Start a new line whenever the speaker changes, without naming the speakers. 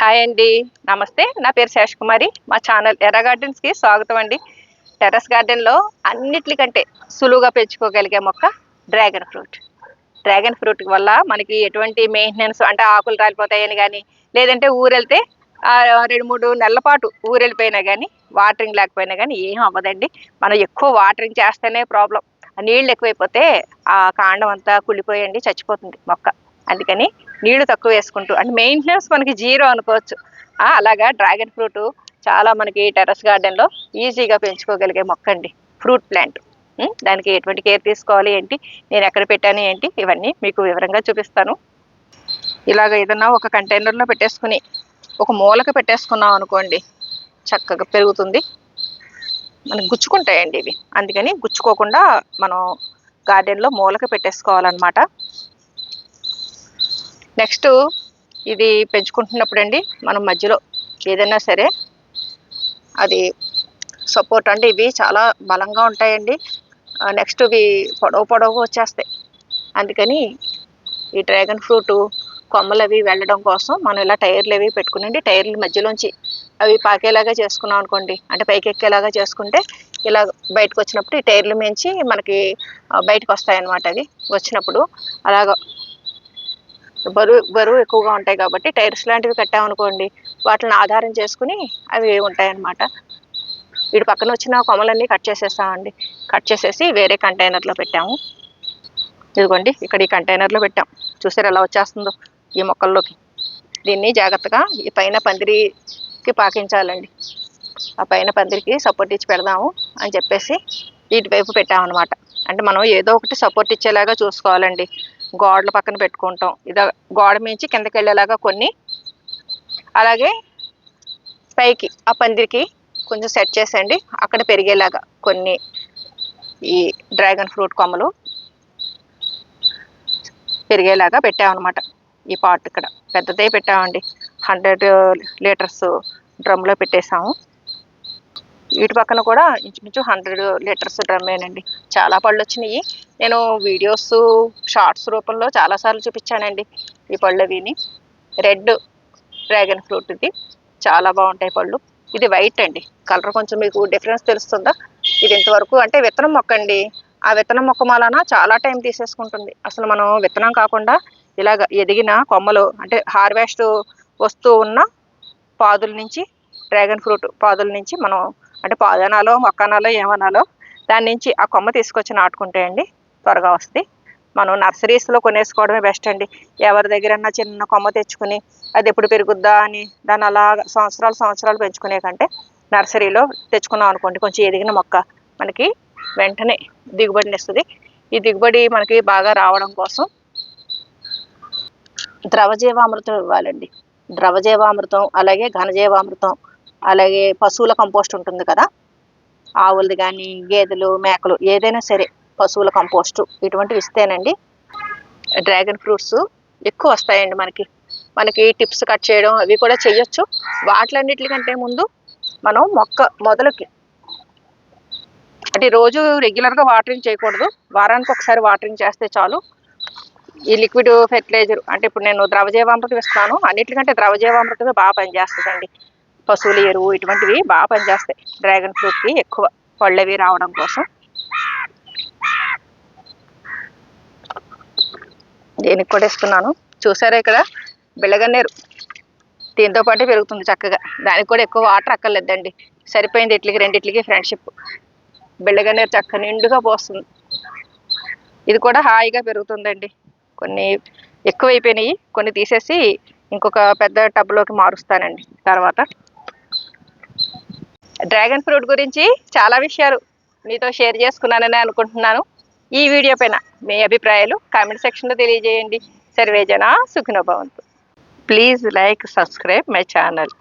Hi అండి. నమస్తే. నా పేరు శేషకుమారి మా ఛానల్ ఎర్ర గార్డెన్స్కి స్వాగతం అండి. టెర్రస్ గార్డెన్లో అన్నిటికంటే సులువుగా పెంచుకోగలిగే మొక్క డ్రాగన్ ఫ్రూట్. డ్రాగన్ ఫ్రూట్ వల్ల మనకి ఎటువంటి మెయింటెనెన్స్ అంటే ఆకులు రాలిపోతాయని కానీ లేదంటే ఊరెళ్తే రెండు మూడు నెలల పాటు ఊరెళ్ళిపోయినా కానీ వాటరింగ్ లేకపోయినా కానీ ఏం అవ్వదండి. మనం ఎక్కువ వాటరింగ్ చేస్తేనే ప్రాబ్లం. నీళ్ళు ఎక్కువైపోతే ఆ కాండం అంతా కుళ్ళిపోయండి చచ్చిపోతుంది మొక్క. అందుకని నీళ్ళు తక్కువ వేసుకుంటూ అంటే మెయింటెనెన్స్ మనకి జీరో అనుకోవచ్చు. అలాగా డ్రాగన్ ఫ్రూట్ చాలా మనకి టెర్రస్ గార్డెన్లో ఈజీగా పెంచుకోగలిగే మొక్క అండి ఫ్రూట్ ప్లాంట్. దానికి ఎటువంటి కేర్ తీసుకోవాలి ఏంటి నేను ఎక్కడ పెట్టాను ఏంటి ఇవన్నీ మీకు వివరంగా చూపిస్తాను. ఇలాగ ఏదన్నా ఒక కంటైనర్లో పెట్టేసుకుని ఒక మూలక పెట్టేసుకున్నాం అనుకోండి చక్కగా పెరుగుతుంది. మనకు గుచ్చుకుంటాయండి ఇవి. అందుకని గుచ్చుకోకుండా మనం గార్డెన్లో మూలక పెట్టేసుకోవాలన్నమాట. నెక్స్ట్ ఇది పెంచుకుంటున్నప్పుడు అండి మనం మధ్యలో ఏదైనా సరే అది సపోర్ట్ అంటే ఇవి చాలా బలంగా ఉంటాయండి. నెక్స్ట్ ఇవి పొడవు పొడవు వచ్చేస్తాయి. అందుకని ఈ డ్రాగన్ ఫ్రూట్ కొమ్మలు అవి వెళ్ళడం కోసం మనం ఇలా టైర్లు అవి పెట్టుకునండి. టైర్ల మధ్యలోంచి అవి పాకేలాగా చేసుకున్నాం అనుకోండి అంటే పైకి ఎక్కేలాగా చేసుకుంటే ఇలా బయటకు వచ్చినప్పుడు ఈ టైర్లు మించి మనకి బయటకు వస్తాయన్నమాట అవి. వచ్చినప్పుడు అలాగ బరువు బరువు ఎక్కువగా ఉంటాయి కాబట్టి టైర్స్ లాంటివి కట్టామనుకోండి వాటిని ఆధారం చేసుకుని అవి ఉంటాయన్నమాట. వీటి పక్కన వచ్చిన కొమ్మలన్నీ కట్ చేసేస్తామండి. కట్ చేసేసి వేరే కంటైనర్లో పెట్టాము. ఇదిగోండి ఇక్కడ ఈ కంటైనర్లో పెట్టాం. చూసారు ఎలా వచ్చేస్తుందో ఈ మొక్కల్లోకి. దీన్ని జాగ్రత్తగా ఈ పైన పందిరికి పాకించాలండి. ఆ పైన పందిరికి సపోర్ట్ ఇచ్చి పెడదాము అని చెప్పేసి ఇటువైపు పెట్టామన్నమాట. అంటే మనం ఏదో ఒకటి సపోర్ట్ ఇచ్చేలాగా చూసుకోవాలండి. గోడల పక్కన పెట్టుకుంటాం. ఇదా గోడ మించి కిందకి వెళ్ళేలాగా కొన్ని. అలాగే పైకి ఆ పందిరికి కొంచెం సెట్ చేసేయండి. అక్కడ పెరిగేలాగా కొన్ని ఈ డ్రాగన్ ఫ్రూట్ కొమ్మలు పెరిగేలాగా పెట్టామన్నమాట. ఈ పాట్ ఇక్కడ పెద్దదే పెట్టామండి. హండ్రెడ్ లీటర్స్ డ్రమ్లో పెట్టేసాము. వీటి పక్కన కూడా ఇంచుమించు హండ్రెడ్ లీటర్స్ డ్రమ్మేనండి. చాలా పళ్ళు వచ్చినాయి నేను వీడియోస్ షార్ట్స్ రూపంలో చాలాసార్లు చూపించానండి ఈ పళ్ళు అవిని. రెడ్ డ్రాగన్ ఫ్రూట్ ఇది. చాలా బాగుంటాయి పళ్ళు. ఇది వైట్ అండి. కలర్ కొంచెం మీకు డిఫరెన్స్ తెలుస్తుందా? ఇది ఇంతవరకు అంటే విత్తనం మొక్క అండి ఆ విత్తనం మొక్క మాలన చాలా టైం తీసేసుకుంటుంది. అసలు మనం విత్తనం కాకుండా ఇలాగ ఎదిగిన కొమ్మలు అంటే హార్వెస్ట్ వస్తూ ఉన్న పాదుల నుంచి డ్రాగన్ ఫ్రూట్ పాదుల నుంచి మనం అంటే పాదనాలో మొక్కనాలో ఏమనాలో దాని నుంచి ఆ కొమ్మ తీసుకొచ్చి నాటుకుంటే అండి త్వరగా వస్తుంది మనం నర్సరీస్లో కొనేసుకోవడమే బెస్ట్ అండి. ఎవరి దగ్గరన్నా చిన్న కొమ్మ తెచ్చుకుని అది ఎప్పుడు పెరుగుద్దా అని దాన్ని అలా సంవత్సరాలు సంవత్సరాలు పెంచుకునే కంటే నర్సరీలో తెచ్చుకున్నాం అనుకోండి కొంచెం ఎదిగిన మొక్క మనకి వెంటనే దిగుబడిని ఇస్తుంది. ఈ దిగుబడి మనకి బాగా రావడం కోసం ద్రవజీవామృతం ఇవ్వాలండి. ద్రవజీవామృతం అలాగే ఘనజీవామృతం అలాగే పశువుల కంపోస్ట్ ఉంటుంది కదా. ఆవులది కానీ గేదెలు మేకలు ఏదైనా సరే పశువుల కంపోస్టు ఇటువంటివి ఇస్తేనండి డ్రాగన్ ఫ్రూట్స్ ఎక్కువ వస్తాయండి మనకి. మనకి టిప్స్ కట్ చేయడం అవి కూడా చేయొచ్చు వాటిలన్నిటికంటే ముందు మనం మొక్క మొదలకి అంటే రోజు రెగ్యులర్గా వాటరింగ్ చేయకూడదు. వారానికి ఒకసారి వాటరింగ్ చేస్తే చాలు. ఈ లిక్విడ్ ఫెర్టిలైజర్ అంటే ఇప్పుడు నేను ద్రవజీవామృతం ఇస్తాను అన్నిటికంటే ద్రవజీవామృతమే బాగా పనిచేస్తుందండి. పశువుల ఎరువు ఇటువంటివి బాగా పనిచేస్తాయి. డ్రాగన్ ఫ్రూట్కి ఎక్కువ పళ్ళవి రావడం కోసం. దీనికి కూడా ఇస్తున్నాను చూసారా ఇక్కడ? బిళ్ళగన్నేరు. దీంతో పాటు పెరుగుతుంది చక్కగా. దానికి కూడా ఎక్కువ వాటర్ అక్కర్లేదండి. సరిపోయింది ఇట్లకి రెండిట్లకి ఫ్రెండ్షిప్ బిళ్ళగన్నేరు చక్క నిండుగా పోస్తుంది. ఇది కూడా హాయిగా పెరుగుతుందండి. కొన్ని ఎక్కువైపోయినాయి. కొన్ని తీసేసి ఇంకొక పెద్ద టబ్లోకి మారుస్తానండి. తర్వాత డ్రాగన్ ఫ్రూట్ గురించి చాలా విషయాలు మీతో షేర్ చేసుకున్నానని అనుకుంటున్నాను. ఈ వీడియో పైన మీ అభిప్రాయాలు కామెంట్ సెక్షన్లో తెలియజేయండి. సర్వేజన Sukhinobhavantu please like subscribe my channel